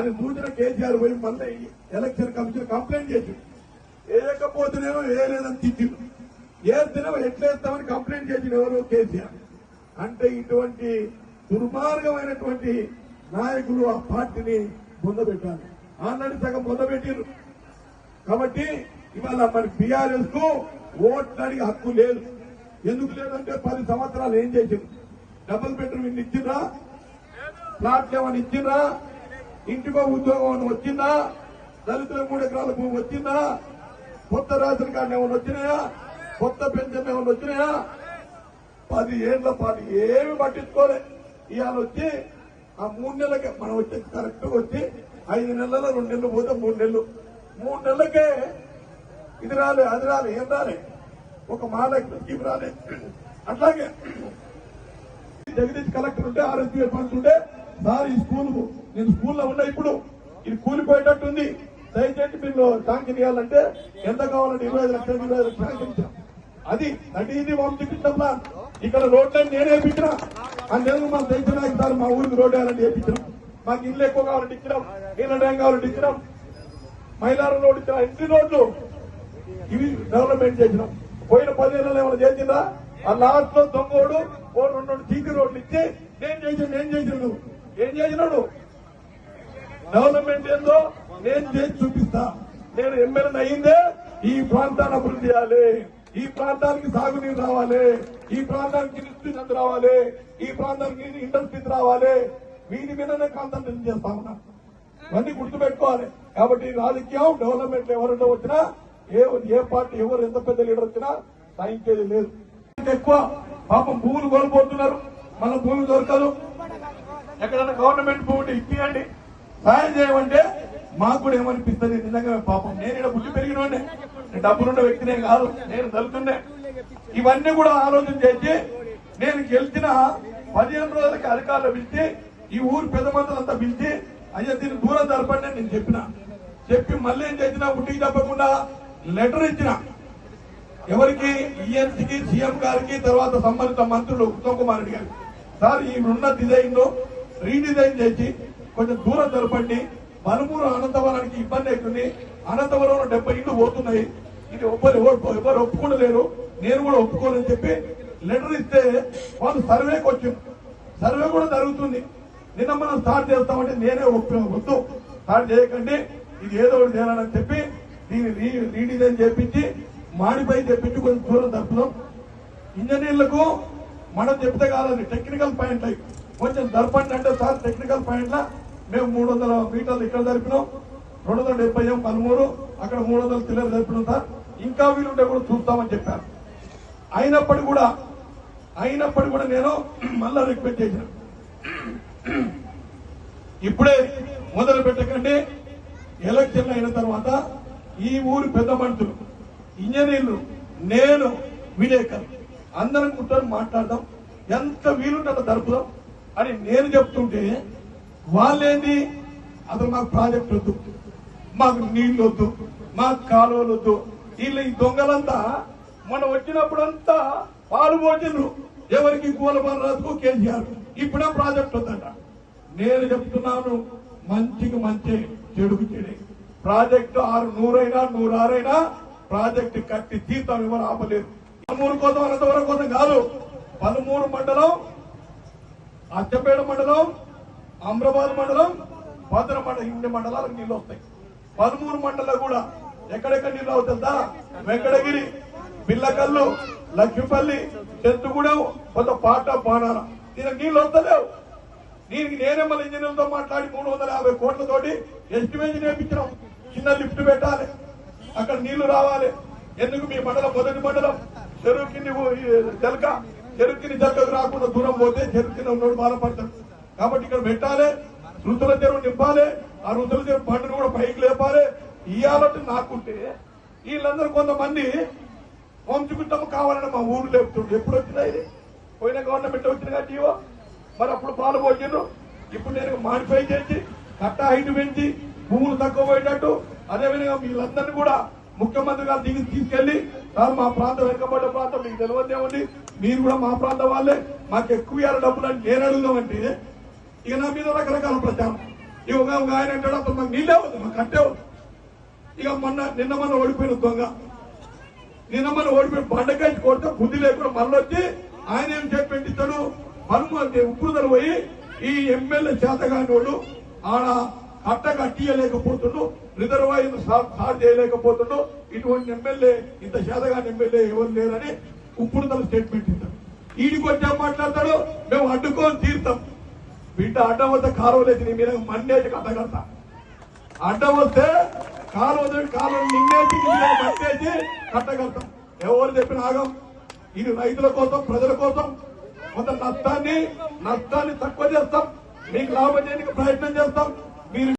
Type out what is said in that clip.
అని చూసిన కేసీఆర్ పోయి మళ్ళీ ఎలక్షన్ కమిషన్ కంప్లైంట్ చేసి వేయకపోతేనేమో వేయలేదని తిట్టిండు. వేస్తేనేమో ఎట్లేస్తామని కంప్లైంట్ చేసిన ఎవరు? కేసీఆర్. అంటే ఇటువంటి దుర్మార్గమైనటువంటి నాయకులు ఆ పార్టీని పొందబెట్టాలి ఆల్రెడీ సగం పొందబెట్టిరు కాబట్టి ఇవాళ మరి బీఆర్ఎస్కు ఓట్లాడికి హక్కు లేదు. ఎందుకు లేదంటే పది సంవత్సరాలు ఏం చేసింది డబుల్ బెడ్రూమ్ ఇన్ని ఇచ్చిండ్రా? ప్లాట్లు ఏమైనా ఇచ్చిండ్రా? ఇంటికో ఉద్యోగం ఏమైనా వచ్చిందా? దళితుల మూడు ఎకరాల భూమి వచ్చిందా? కొత్త రేషన్ కార్డు ఏమైనా వచ్చినాయా? కొత్త పెన్షన్ ఏమైనా వచ్చినాయా? పది ఏళ్ళ పాటు ఏమి పట్టించుకోలే. ఇవాళ వచ్చి ఆ మూడు నెలలకే మనం వచ్చి కరెక్ట్ వచ్చి ఐదు నెలల రెండు నెలలు పోతే మూడు నెలలు. మూడు నెలలకే ఇది రాలే అది రాలే ఏం రాలే. ఒక మాట స్కీమ్ రాలే. అట్లాగే జగదీష్ కలెక్టర్ ఉంటే ఆరోగ్య ఫండ్స్ ఉంటే సార్ ఈ స్కూల్ నేను స్కూల్లో ఉన్నా ఇప్పుడు. ఇది కూలిపోయేటట్టుంది. దయచేసి మీరు ట్యాంక్ ఇవ్వాలంటే ఎంత కావాలంటే ఇరవై ఐదు లక్షలు ఇరవై ఐదు లక్షలు ఇచ్చాం. అది దట్ ఇది వంశకృష్ణ ప్లాన్ ఇక్కడ రోడ్లన్నీ నేనే వేయించిన అందులో మాకు తెలిసిన సార్ మా ఊరికి రోడ్డు వేయాలని వేయించినాం మాకు ఇల్లు ఎక్కువ కావాలంటే ఇచ్చినాం. నీళ్ళ డ్యాం కావాలంటే ఇచ్చినాం. మైలారం రోడ్డు ఇచ్చిన ఇంటి రోడ్లు? ఇవి డెవలప్మెంట్ చేసినాం. పోయిన పదేళ్ళలో ఏమైనా చేసిందా? ఆ లాస్ట్లో దొంగోడు ఓ రెండు రెండు చీకి రోడ్లు ఇచ్చి నేను చేసిన నేను చేసిన ఏం చేసినాడు? డెవలప్మెంట్ ఏందో? నేను చేసి చూపిస్తా. నేను ఎమ్మెల్యే అయిందే ఈ ప్రాంతాన్ని అభివృద్ధి చేయాలి. ఈ ప్రాంతానికి సాగునీరు రావాలి. ఈ ప్రాంతానికి ఇండస్ట్రీస్ రావాలి. ఈ ప్రాంతానికి ఇండస్ట్రీస్ రావాలి. వీటి మీదనే కాన్సన్ట్రేషన్ చేస్తా ఉన్నా. ఇవన్నీ గుర్తుపెట్టుకోవాలి. కాబట్టి రాజకీయం డెవలప్మెంట్ ఎవరంటే వచ్చినా ఏ ఏ పార్టీ ఎవరు ఎంత పెద్ద లీడర్ వచ్చినా సాయించేది లేదు. ఎక్కువ పాపం భూములు కోల్పోతున్నారు మన భూమి దొరకదు. ఎక్కడైనా గవర్నమెంట్ భూమి ఇప్పియండి. సాయం చేయమంటే మాకు కూడా ఏమనిపిస్తుంది? నిజంగా పాపం నేను ఇక్కడ బుద్ధి పెరిగినోడే నేను డబ్బులున్న వ్యక్తినే కాదు నేను దళితుండే ఇవన్నీ కూడా ఆలోచన చేసి నేను గెలిచిన పదిహేను రోజులకి అధికారులు పిలిచి ఈ ఊరు పెద్ద మంత్రులంతా పిలిచి అయ్యా దీన్ని దూరం జరపండి నేను చెప్పిన. చెప్పి మళ్ళీ ఏం చేసిన ఉట్టికి తప్పకుండా లెటర్ ఇచ్చిన. ఎవరికి? ఈఎన్సీకి సీఎం గారికి తర్వాత సంబంధిత మంత్రులు ఉత్తమ్ కుమార్ రెడ్డి గారికి. సార్ ఈ ఉన్న డిజైన్ రీడిజైన్ చేసి కొంచెం దూరం జరపండి. మనుమూరు అనంతవరానికి ఇబ్బంది అవుతుంది. అనంతవరంలో డెబ్బై ఇళ్ళు పోతున్నాయి. ఇది ఒక్కరు ఎవరు ఎవరు ఒప్పుకోలేరు. నేను కూడా ఒప్పుకోనని చెప్పి లెటర్ ఇస్తే వాళ్ళు సర్వేకి వచ్చింది సర్వే కూడా జరుగుతుంది. నిన్న మనం స్టార్ట్ చేస్తామంటే నేనే ఒప్పు వద్దు. స్టార్ట్ చేయకండి. ఇది ఏదో ఒకటి చేయాలని చెప్పి దీన్ని రీ- రీడిజైన్ చేపించి మాడిపై తెప్పించి కొంచెం దూరం తప్పుదాం ఇంజనీర్లకు మనం చెప్తే కాదండి టెక్నికల్ పాయింట్ అయి కొంచెం దర్పండి అంటే సార్ టెక్నికల్ పాయింట్ లా మేము మూడు వందల మీటర్లు ఇక్కడ జరిపినాం. రెండు వందల డెబ్బై ఏం పదమూడు అక్కడ మూడు వందల చిల్లర జరిపినాం సార్. ఇంకా వీలుంటే కూడా చూస్తామని చెప్పారు. అయినప్పటికీ కూడా అయినప్పటికీ కూడా నేను మళ్ళా రిక్వెస్ట్ చేసిన. ఇప్పుడే మొదలు పెట్టకండి. ఎలక్షన్ అయిన తర్వాత ఈ ఊరి పెద్ద మనుషులు ఇంజనీర్లు నేను విలేకరు అందరం కూర్చొని మాట్లాడదాం. ఎంత వీలుంటే జరుపుదాం. అని నేను చెప్తుంటే వాళ్ళేంటి అసలు మాకు ప్రాజెక్ట్ వద్దు. మాకు నీళ్ళు వద్దు. మాకు కాలువలు వద్దు. వీళ్ళ ఈ దొంగలంతా మనం వచ్చినప్పుడంతా పాలు పోచిండ్రు ఎవరికి కూలబలరాజుకు కేసీఆర్. ఇప్పుడే ప్రాజెక్ట్ వద్దంట. నేను చెప్తున్నాను మంచికి మంచి చెడుకు చెడే. ప్రాజెక్టు ఆరు నూరైనా నూరారైనా ప్రాజెక్ట్ కట్టి జీతం ఎవరు ఆపలేదు పలుమూరు కోసం అనంతవరం కోసం కాదు పలుమూరు మండలం అచ్చపేట మండలం అమ్రాబాద్ మండలం భద్ర మండలం ఇన్ని మండలాలకు నీళ్ళు వస్తాయి. పదమూడు మండలం కూడా ఎక్కడెక్కడ నీళ్ళు అవుతుందా వెంకటగిరి పిల్లకల్లు లక్ష్మీపల్లి చెట్టుగూడెం కొంత పాట బాణాల దీనికి నీళ్ళు వస్తలేవు. దీనికి నేనే మన ఇంజనీర్లతో మాట్లాడి మూడు వందల యాభై కోట్లతోటి ఎస్టిమేషన్ వేయించినాం చిన్న లిఫ్ట్ పెట్టాలి. అక్కడ నీళ్ళు రావాలి. ఎందుకు? మీ మండలం మొదటి మండలం. చెరువు కింది జలక. చెరుకుని దగ్గరకు రాకుండా దూరం పోతే చెరుకుని ఉన్నోడు బాధపడతాడు. కాబట్టి ఇక్కడ పెట్టాలి రుతుల చెరువు నింపాలి ఆ రుతుల చెరువు పండును కూడా పైకి లేపాలి. ఇయ్యాలంటే నాకుంటే వీళ్ళందరూ కొంతమంది వంశకుట్టం కావాలని మా ఊరు లేపుతుండ్రు. ఎప్పుడు వచ్చినా ఇది? పోయిన గవర్నమెంట్ వచ్చిన జీవో మరి అప్పుడు పాలు పోయిండ్రు ఇప్పుడు నేను మాడిఫై చేసి కట్ట హైట్ పెంచి భూములు తక్కువ పోయేటట్టు అదేవిధంగా వీళ్ళందరినీ కూడా ముఖ్యమంత్రి గారు దిగి తీసుకెళ్ళి మా ప్రాంతం వెనుకబడ్డ ప్రాంతం మీకు తెలియదేమండి మీరు కూడా మా ప్రాంతం వాళ్ళే. మాకు ఎక్కువ ఇవ్వాలి డబ్బులు అని నేను అడుగుదామంటే ఇక నా మీద రకరకాల ప్రచారం. ఇక ఒక ఆయన అంటాడు అప్పుడు మాకు నీళ్ళే వద్దు మాకు కట్టే వద్దు. ఇక మొన్న నిన్న మొన్న ఓడిపోయిన దొంగ. నిన్న మొన్న ఓడిపోయిన బండకాయ కొడితే బుద్ధి లేకుండా మళ్ళీ వచ్చి ఆయన ఏం చెప్పి ఇతడు పనుమంది పోయి ఈ ఎమ్మెల్యే చేతగానోడు ఆడ కట్ట కట్టియలేకపోతుండు రిజర్వాయర్ సార్ చేయలేకపోతుండు. ఇటువంటి ఎమ్మెల్యే ఇంత శాతగా ఎమ్మెల్యే ఎవరు లేరని ఉప్పుడుదల స్టేట్మెంట్ ఇస్తాడు ఈడికి వచ్చా మాట్లాడతాడు? మేము అడ్డుకొని తీరుతాం. బిడ్డ అడ్డం వస్తే కాలువ లేదు నీ మీద మన్నేసి కట్టగడతా అడ్డం వస్తే కాలువ వదిలి కాలువ నిన్నేసి మండేసి మీద ఎవరు చెప్పిన ఆగం? ఇది రైతుల కోసం ప్రజల కోసం కొంత నష్టాన్ని నష్టాన్ని తక్కువ చేస్తాం. మీకు లాభం చేయడానికి ప్రయత్నం చేస్తాం. మీరు